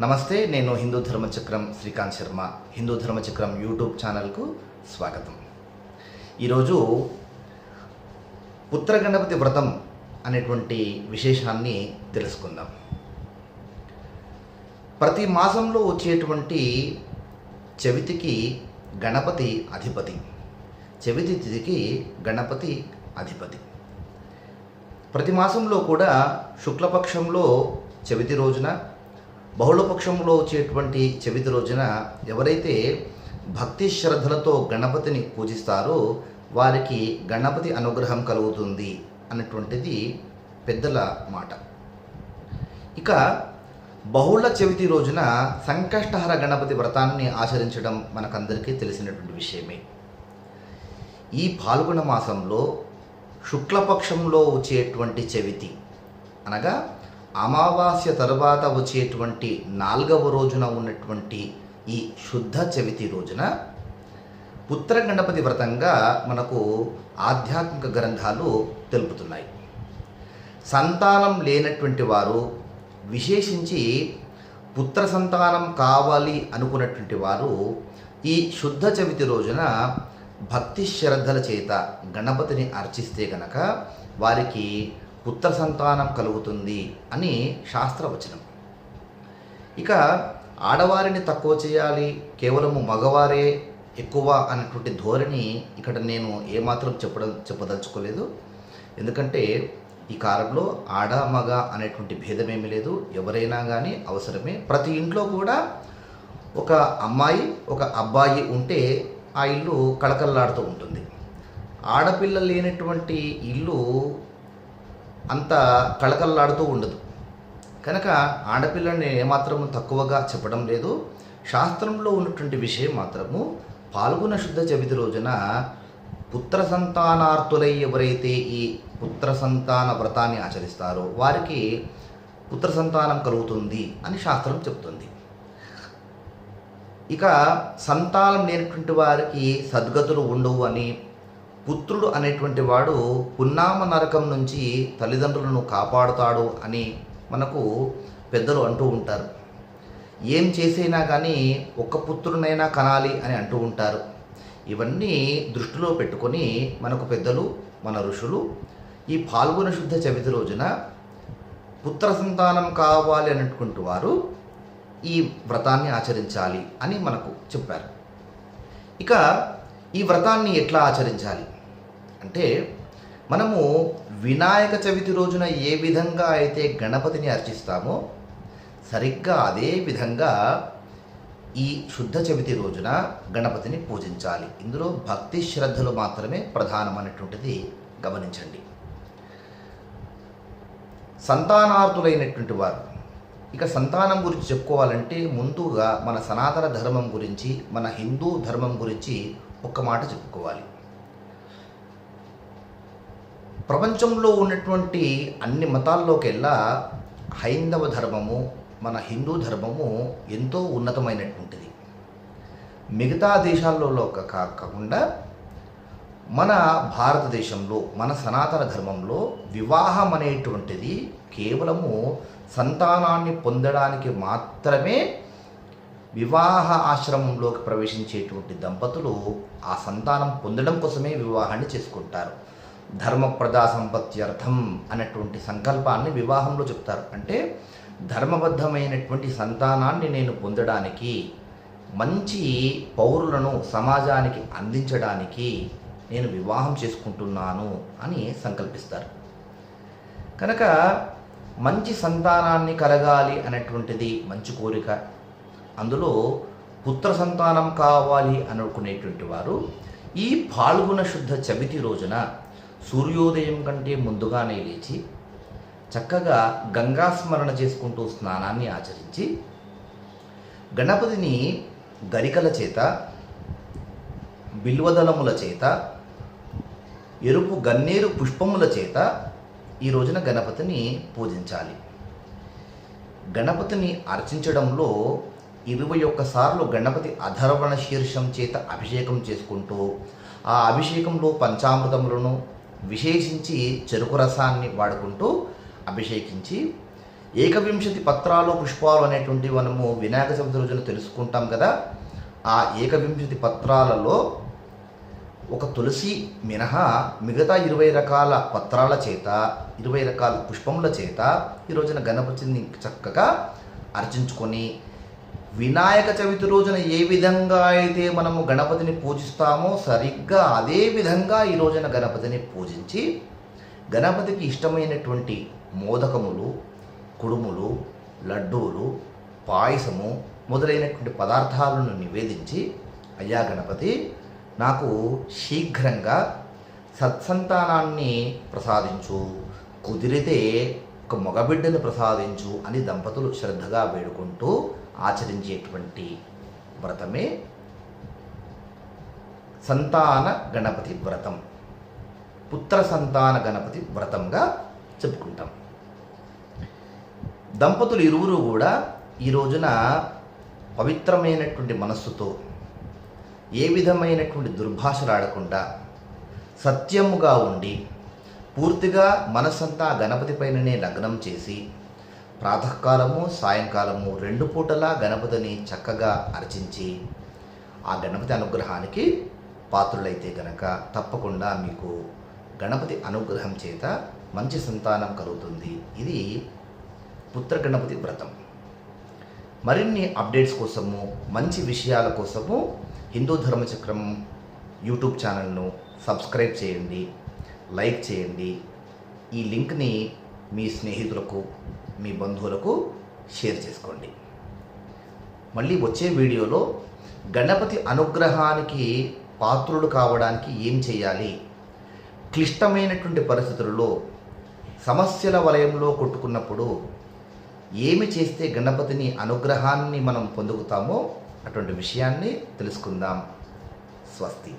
నమస్తే నేను హిందూ ధర్మచక్రం శ్రీకాంత్ శర్మ హిందూ ధర్మచక్రం యూట్యూబ్ ఛానల్కు స్వాగతం. ఈరోజు ఉత్తర గణపతి వ్రతం అనేటువంటి విశేషాన్ని తెలుసుకుందాం. ప్రతి మాసంలో వచ్చేటువంటి చవితికి గణపతి అధిపతి. చవితి తిథికి గణపతి అధిపతి. ప్రతి మాసంలో కూడా శుక్లపక్షంలో చవితి రోజున బహుళపక్షంలో వచ్చేటువంటి చవితి రోజున ఎవరైతే భక్తి శ్రద్ధలతో గణపతిని పూజిస్తారో వారికి గణపతి అనుగ్రహం కలుగుతుంది అన్నటువంటిది పెద్దల మాట. ఇక బహుళ చవితి రోజున సంకష్టహర గణపతి వ్రతాన్ని ఆచరించడం మనకందరికీ తెలిసినటువంటి విషయమే. ఈ పాల్గొన మాసంలో శుక్లపక్షంలో వచ్చేటువంటి చవితి అనగా అమావాస్య తరువాత వచ్చేటువంటి నాలుగవ రోజున ఉన్నటువంటి ఈ శుద్ధ చవితి రోజున పుత్ర గణపతి వ్రతంగా మనకు ఆధ్యాత్మిక గ్రంథాలు తెలుపుతున్నాయి. సంతానం లేనటువంటి వారు విశేషించి పుత్ర సంతానం కావాలి అనుకున్నటువంటి వారు ఈ శుద్ధ చవితి రోజున భక్తి శ్రద్ధల చేత గణపతిని అర్చిస్తే గనక వారికి పుత్ర సంతానం కలుగుతుంది అని శాస్త్రవచనం. ఇక ఆడవారిని తక్కువ చేయాలి కేవలము మగవారే ఎక్కువ అనేటువంటి ధోరణి ఇక్కడ నేను ఏమాత్రం చెప్పడం చెప్పదలుచుకోలేదు. ఎందుకంటే ఈ కాలంలో ఆడ మగ అనేటువంటి భేదమేమీ లేదు. ఎవరైనా కానీ అవసరమే. ప్రతి ఇంట్లో కూడా ఒక అమ్మాయి ఒక అబ్బాయి ఉంటే ఆ ఇల్లు కళకళలాడుతూ ఉంటుంది. ఆడపిల్ల లేనటువంటి ఇల్లు అంత కళకళలాడుతూ ఉండదు. కనుక ఆడపిల్లని ఏమాత్రం తక్కువగా చెప్పడం లేదు. శాస్త్రంలో ఉన్నటువంటి విషయం మాత్రము పాల్గొన శుద్ధ చవితి రోజున పుత్ర సంతానార్థులై ఎవరైతే ఈ పుత్ర సంతాన వ్రతాన్ని ఆచరిస్తారో వారికి పుత్ర సంతానం కలుగుతుంది అని శాస్త్రం చెప్తుంది. ఇక సంతానం లేనటువంటి వారికి సద్గతులు ఉండవు అని పుత్రుడు అనేటువంటి వాడు పున్నామ నరకం నుంచి తల్లిదండ్రులను కాపాడుతాడు అని మనకు పెద్దలు అంటూ ఉంటారు. ఏం చేసైనా కానీ ఒక్క పుత్రునైనా కనాలి అని అంటూ ఉంటారు. ఇవన్నీ దృష్టిలో పెట్టుకొని మనకు పెద్దలు మన ఋషులు ఈ పాల్గొన శుద్ధ చవితి రోజున పుత్ర సంతానం కావాలి అనేటువంటి వారు ఈ వ్రతాన్ని ఆచరించాలి అని మనకు చెప్పారు. ఇక ఈ వ్రతాన్ని ఎట్లా ఆచరించాలి? అంటే మనము వినాయక చవితి రోజున ఏ విధంగా అయితే గణపతిని అర్చిస్తామో సరిగ్గా అదే విధంగా ఈ శుద్ధ చవితి రోజున గణపతిని పూజించాలి. ఇందులో భక్తి శ్రద్ధలు మాత్రమే ప్రధానమైనటువంటిది గమనించండి. సంతానార్థులైనటువంటి వారు ఇక సంతానం గురించి చెప్పుకోవాలంటే ముందుగా మన సనాతన ధర్మం గురించి మన హిందూ ధర్మం గురించి ఒక్క మాట చెప్పుకోవాలి. ప్రపంచంలో ఉన్నటువంటి అన్ని మతాల్లోకెల్లా హైందవ ధర్మము మన హిందూ ధర్మము ఎంతో ఉన్నతమైనటువంటిది. మిగతా దేశాల్లో కాకుండా మన భారతదేశంలో మన సనాతన ధర్మంలో వివాహం అనేటువంటిది కేవలము సంతానాన్ని పొందడానికి మాత్రమే వివాహ ఆశ్రమంలోకి ప్రవేశించేటువంటి దంపతులు ఆ సంతానం పొందడం కోసమే వివాహాన్ని చేసుకుంటారు. ధర్మప్రదా సంపత్త్యర్థం అనేటువంటి సంకల్పాన్ని వివాహంలో చెప్తారు. అంటే ధర్మబద్ధమైనటువంటి సంతానాన్ని నేను పొందడానికి మంచి పౌరులను సమాజానికి అందించడానికి నేను వివాహం చేసుకుంటున్నాను అని సంకల్పిస్తారు. కనుక మంచి సంతానాన్ని కలగాలి అనేటువంటిది మంచి కోరిక. అందులో పుత్ర సంతానం కావాలి అనుకునేటువంటి వారు ఈ పాల్గొన శుద్ధ చవితి రోజున సూర్యోదయం కంటే ముందుగానే లేచి చక్కగా గంగా స్మరణ చేసుకుంటూ స్నానాన్ని ఆచరించి గణపతిని గరికల చేత బిల్వదళముల చేత ఎరుపు గన్నేరు పుష్పముల చేత ఈ రోజున గణపతిని పూజించాలి. గణపతిని అర్చించడంలో ఇరవై ఒక్కసార్లు గణపతి అధర్వణ శీర్షం చేత అభిషేకం చేసుకుంటూ ఆ అభిషేకంలో పంచామృతములను విశేషించి చెరుకు రసాన్ని వాడుకుంటూ అభిషేకించి ఏకవింశతి పత్రాలు పుష్పాలు అనేటువంటి మనము వినాయక చవితి రోజున తెలుసుకుంటాం కదా. ఆ ఏకవింశతి పత్రాలలో ఒక తులసి మినహా మిగతా ఇరవై రకాల పత్రాల చేత ఇరవై రకాల పుష్పముల చేత ఈ రోజున గణపతిని చక్కగా అర్చించుకొని వినాయక చవితి రోజున ఏ విధంగా అయితే మనము గణపతిని పూజిస్తామో సరిగ్గా అదే విధంగా ఈ రోజున గణపతిని పూజించి గణపతికి ఇష్టమైనటువంటి మోదకములు కుడుములు లడ్డూలు పాయసము మొదలైనటువంటి పదార్థాలను నివేదించి అయ్యా గణపతి నాకు శీఘ్రంగా సత్సంతానాన్ని ప్రసాదించు. కుదిరితే ఒక మగబిడ్డను ప్రసాదించు అని దంపతులు శ్రద్ధగా వేడుకుంటూ ఆచరించేటువంటి వ్రతమే సంతాన గణపతి వ్రతం. పుత్ర సంతాన గణపతి వ్రతంగా చెప్పుకుంటాం. దంపతులు ఇరువురు కూడా ఈ రోజున పవిత్రమైనటువంటి మనస్సుతో ఏ విధమైనటువంటి దుర్భాషలాడకుండా సత్యముగా ఉండి పూర్తిగా మనస్సంతా గణపతి పైననే లగ్నం చేసి ప్రాతకాలము సాయంకాలము రెండు పూటలా గణపతిని చక్కగా అర్చించి ఆ గణపతి అనుగ్రహానికి పాత్రులైతే గనక తప్పకుండా మీకు గణపతి అనుగ్రహం చేత మంచి సంతానం కలుగుతుంది. ఇది పుత్ర గణపతి వ్రతం. మరిన్ని అప్డేట్స్ కోసము మంచి విషయాల కోసము హిందూ ధర్మచక్రం యూట్యూబ్ ఛానల్ను సబ్స్క్రైబ్ చేయండి లైక్ చేయండి. ఈ లింక్ని మీ స్నేహితులకు మీ బంధువులకు షేర్ చేసుకోండి. మళ్ళీ వచ్చే వీడియోలో గణపతి అనుగ్రహానికి పాత్రుడు కావడానికి ఏం చేయాలి? క్లిష్టమైనటువంటి పరిస్థితులలో సమస్యల వలయంలో కొట్టుకున్నప్పుడు ఏమి చేస్తే గణపతిని అనుగ్రహాన్ని మనం పొందుతామో అటువంటి విషయాన్ని తెలుసుకుందాం. స్వస్తి.